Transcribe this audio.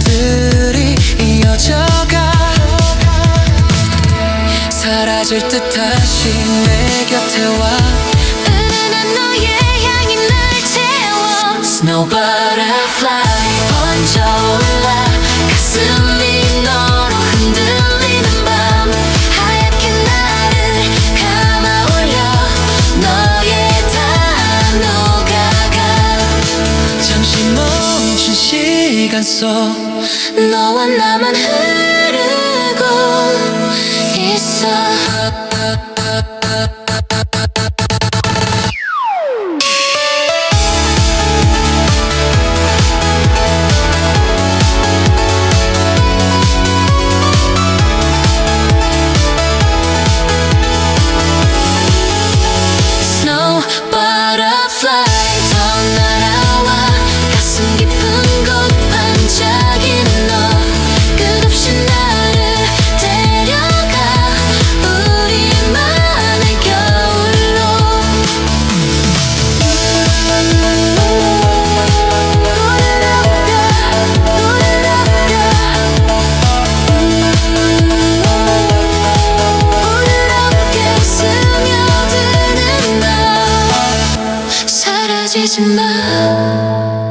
순간들이 이어져가. 사라질 듯 다시 내 곁에 와. 은은한 너의 향이 Snow butterfly. 번져 올라 가슴이 너로 흔들리는 밤. 하얗게 나를 감아 올려 너의 단어가가. 잠시 멈춘 시간 속 너와 나만 흐르고 있어 되지 마.